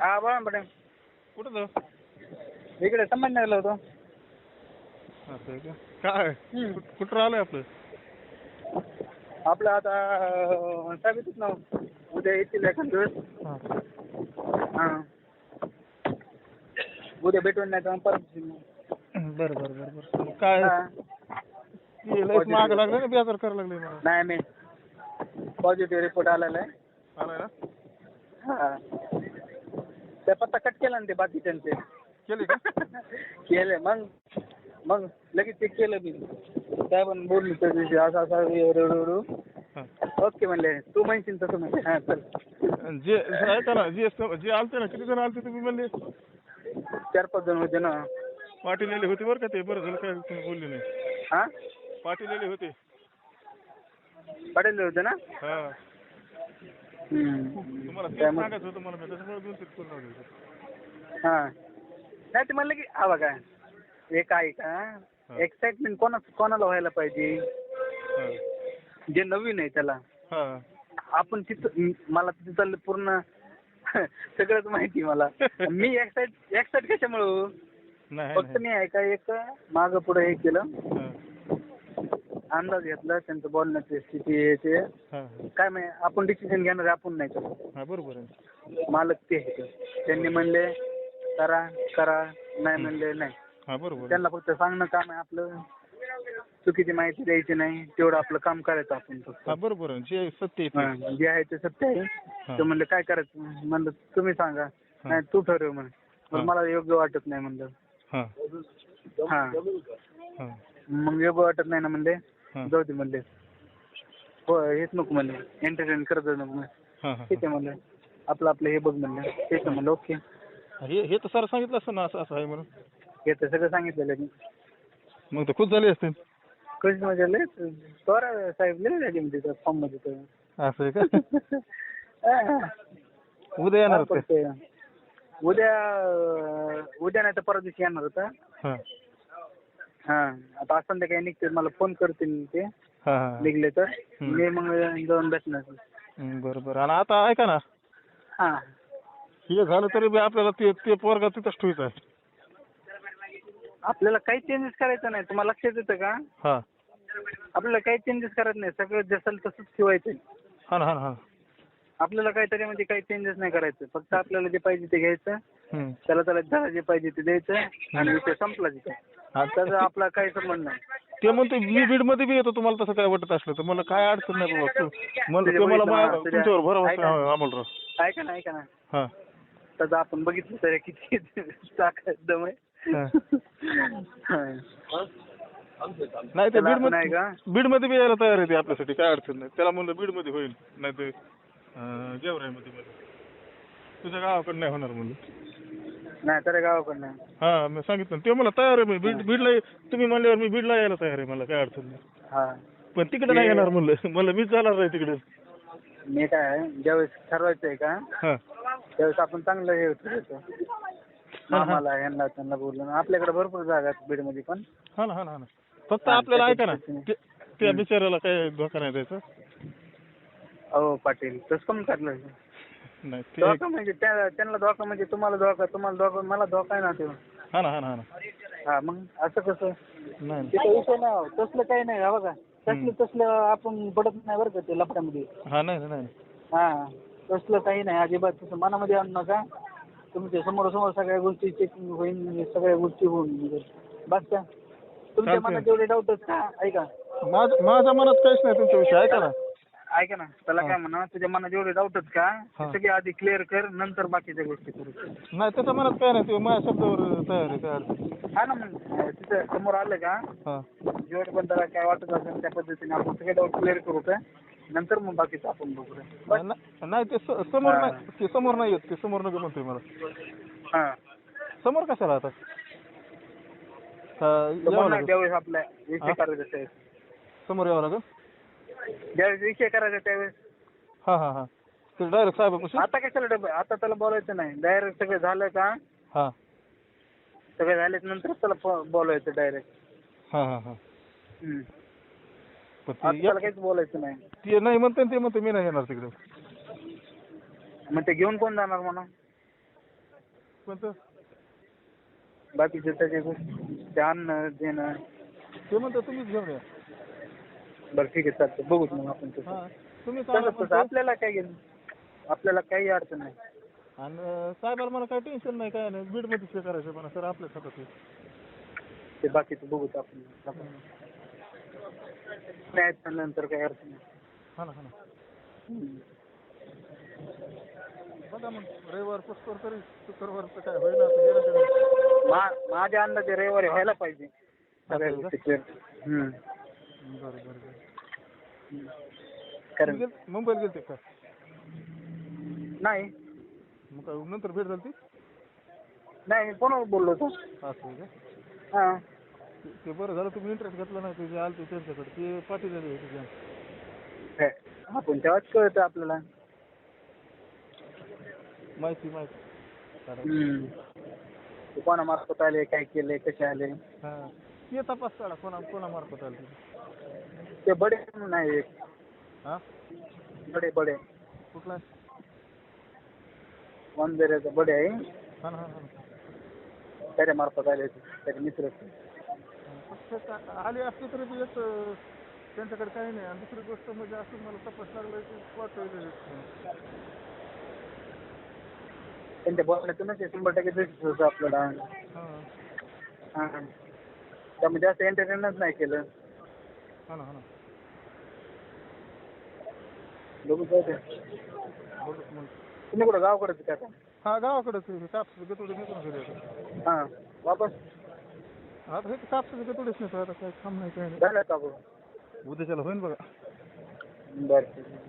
हा बोला ना मॅडम कुठं जाऊ इकडे संभाजीनगरला होतो असं आहे का काय हम्म. कुठं कुठं राहिलं आपलं आपलं आता येतात ना उद्या येतील एखाद दिवस हां हां उद्या भेटून नाही तर मग परत. बरं बरं बरं बरं मग काय हा. लयच मागं लागलं ना बेजार करायला लागले मला नाही मी पॉझिटिव्ह रिपोर्ट आलेला आहे आलाय ना हा पत्ता कट केला ना ते बाकीच्यांचे केली का? केले. मग मग लगेच ते केलं मी. काय पण बोलली त्या दिवशी असं असं रडू. ओके म्हणले तू म्हणशील तसं म्हणले. हाँ चल. जे ऐका ना जे जे आलते ना किती जण आलते तुम्ही म्हणले? चार पाच जण होते ना. पाटील होते बरं का ते? बरं झालं काय तुम्ही बोलले नाही. हाँ? पाटील होते. पाटील होते ना? हा. तुम्हाला तेच त्यामुळे- सांगायचं होतं मला मी त्याच्यामुळे दोन तीन फोन लावले होते हां. नाही ते म्हणलं की हा बघा एक आहे का? एक्साइटमेंट कोणा कोणाला व्हायला पाहिजे? जे नवीन आहे त्याला. हां. आपण तिथं मला तिथं पूर्ण सगळंच माहिती मला. मी एक्साइट एक्साइट कशामुळे? नाही फक्त मी आहे का एक मागं पुढे हे केलं. हां. अंदाज घेतला त्यांचं बोलण्याची स्थिती हे ते हां. काय माहिती आपण डिसिजन घेणार आपण नाही हां बरोबर आहे. मालक ते आहेत त्यांनी म्हणले करा करा. नाही म्हणले नाही. हां बरोबर आहे. त्यांना फक्त सांगणं काम आहे आपलं. चुकीची माहिती द्यायची नाही तेवढं आपलं काम करायचं आपण फक्त. हां बरोबर आहे. जे सत्य आहे ते. हा, जे आहे ते सत्य आहे. ते म्हणलं काय करायचं? म्हणलं तुम्ही सांगा. नाही तू ठरव म्हणे. मला योग्य वाटत नाही म्हणलं. हां. हा. हां. मग योग्य वाटत नाही ना म्हणले. जाऊ दे म्हणले. हो हेच नको म्हणले. एंटरटेन करत जाऊ नको म्हणले. हां हां ठीक आहे म्हणलं. आपलं आपलं हे बघ म्हणलं. आहे म्हणलं ओके. हे हे तर सर सांगितलं असतं ना असं असं आहे म्हणून. हे तर सगळं सांगितलेलं आहे. मग तर खुश झाले असते कशी मजा लय पवार साहेब लय झाली म्हणजे त्या फॉर्ममध्ये तर. असं आहे का? हा. उद्या येणार पडतंय? उद्या अं, उद्या नाही तर परवा दिवशी येणार होता. हां. हा आता आज संध्याकाळी निघते मला फोन करतील ते. हां हां. निघले तर. हम्म. मी मग जाऊन भेटणार. बरं बरं. आणि आता ऐका ना. हा. हे झालं तरी बी आपल्याला ते ते पोरगा तिथंच ठेवायचं आहे. आपल्याला काही चेंजेस करायचं नाही. तुम्हाला लक्षात येतं का? हां. आपल्याला काही चेंजेस करायचं नाही. सगळं जसं तसंच ठेवायचं. हां ना हां ना हां आपल्याला काहीतरी म्हणजे काही चेंजेस नाही करायचं. फक्त आपल्याला जे पाहिजे ते घ्यायचं. त्याला त्याला ज्याला जे पाहिजे ते द्यायचं. आणि विषय संपला तिथे. हा, त्याचा आपला काही संबंध नाही. ते म्हणते मी बीडमध्ये बी येतो तुम्हाला तसं काय वाटत असलं तर. मला काय अडचण नाही बाबा. तू मला ते मला मा- तुमच्यावर ऐका. आहे, अमोलराव ऐका ना ऐका ना. हां. त्याचं आपण बघितलं तर किती ताकद दम आहे हां. हा. नाही ते त्याला आपण बीडमध्ये आहे का? बीडमध्ये बी यायला तयार आहे ते आपल्यासाठी. काय अडचण नाही. त्याला म्हणलं बीडमध्ये होईल. नाही ते गेवराईमध्ये मध्ये. तुझ्या गावाकडं नाही होणार म्हणलं. नाही तर गावाकडं नाही हा मी सांगितलं ना. ते मला तयार आहे मी बीड बीडला तुम्ही म्हणल्यावर मी बीडला यायला तयार आहे मला काय अडचण नाही. हा. पण तिकडे नाही येणार म्हणलं. मला मीच जाणार नाही तिकडे. मी काय आहे, ज्यावेळेस ठरवायचं आहे का हा. त्यावेळेस आपण चांगलं हे ठरवतो मामाला यांना त्यांना बोलून. आपल्याकडे भरपूर जागा आहेत बीडमध्ये पण. हा ना हा ना हा ना. फक्त हा, आपल्याला ऐका ना. ते- त्या बिचाऱ्याला काय धोका नाही द्यायचा? अहो पाटील तसं कमी काढलं नाही ते धोका म्हणजे त्या त्यांना धोका म्हणजे तुम्हाला धोका तुम्हाला धोका मला धोका आहे ना तो. हा ना हा ना हा ना. हा मग असं कसं? नाही तिथं विषय नाही हो. तसलं काही नाही हा बघा. तसलं तसलं आपण पडत नाही बरं का ते लफड्यामध्ये. हा नाही नाही हा तसलं काही नाही अजिबात. तसं मनामध्ये आणू नका. तुमच्यासमोर समोर सगळ्या गोष्टी चेकिंग होईल म्हणजे सगळ्या गोष्टी होऊन बस का? तुमच्या चालतंय. मनात जेवढे डाऊट आहेत का? ऐका. माझ माझ्या मनात काहीच नाही तुमच्याविषयी ऐका ना. ऐका ना त्याला काय म्हणा तुझ्या मनात जेवढे डाऊट आहेत का? हा. सगळे आधी क्लिअर कर नंतर बाकीच्या गोष्टी करू. नाही त्याच्या मनात काय नाही ते माझ्या शब्दावर तयार आहे काय अडचण नाही. हा ना मग तिथं समोर आलं का? हा. जेवढे पण त्याला काय वाटत असेल त्या पद्धतीने आपण सगळे डाऊट क्लिअर करू का? नंतर मग बाकीचं आपण बघू बस. नाही नाही, ते स- समोर. नाही ते समोर नाही येत ते समोर नको म्हणतोय मला. हा. समोर कशाला आता? का समोर यावं नाही लागेल. ज्यावेळेस आपल्या विषय हा? करायचा त्यावेळेस समोर यावं लागेल? ज्यावेळेस विषय करायचा त्यावेळेस. हा हा हा. डायरेक्ट साहेबापाशी? आता कशाला डबे आता त्याला बोलायचं नाही. डायरेक्ट सगळं झालं का? हा. सगळं झाल्याच्यानंतर त्याला बोलायचं डायरेक्ट हा हा हा. पण आता ते त्याला काहीच बोलायचं नाही. ते नाही म्हणते ते म्हणते मी नाही येणार तिकडे. मग ते घेऊन कोण जाणार म्हणा? कोणतं? बाकीचे त्याचे ते आणणं देणं. ते म्हणतो तुम्हीच घेऊन या. बरं ठीक आहे चालतं बघूच मग आपण तसं हा तुम्ही सांगा तसं तसं फक्त. आपल्याला काय घेणं आपल्याला काही अडचण नाही आणि साहेबाला मला काही टेन्शन नाही काय नाही बीडमध्येच हे करायचं म्हणा सर आपल्याच हातात आहे. ते बाकीचं बघूच आपण आपण नाही नंतर काही अडचण नाही हा ना हा ना हम्म. बघा मग रविवार पुष्कर तरी शुक्रवारचं काय तरी. मा- माझ्या अंदाजे रविवारी व्हायला पाहिजे सगळ्या असं आहे गोष्टी clear. हम्म. बरं. कारण गेल- मुंबईला गेलते का? नाही. मग काय नंतर भेट झाली ती नाही मी फोनवर बोललो होतो. असं आहे का? हां. ते- ते बरं झालं तुम्ही इंटरेस्ट घेतला नाही ते जे आलते त्यांच्याकडे ते पाठी झाली होती. काय? आपण तेव्हाच कळतं आपल्याला? माहिती माहिती. काढा. हम्म. ते कोणामार्फत आले काय केले कसे आले? हा. ते तपास काढा कोणा कोणामार्फत आली ती. ते बडे म्हणून आहे एक. हा? बडे बडे. कुठला? वनझेऱ्याचा बडे आहे. हा ना हा ना, हा. त्याच्या मार्फत आले. त्याचे मित्र का- आले असते तरी बी एक अं, त्यांच्याकडे काही नाही. आणि दुसरी गोष्ट म्हणजे असं मला तपास लागलं की वाटतं त्यांच्या बोलण्यातूनच हे शंभर टक्के दिसत होतं आपल्याला. हां. हां. त्यामुळे जास्त एंटरटेनच नाही केलं. हा ना हा ना. बघू जाऊ दे. बघू मग तुम्ही कुठं गावाकडेच का आता? हा गावाकडेच. कापसाचं गतोडे आता. हां वापस? आता हे कापसाचं गतोडेच नाही आता काय काम नाही काय नाही. झालं का बघ? उद्याच्याला होईन बघा. बरं. ठीक आहे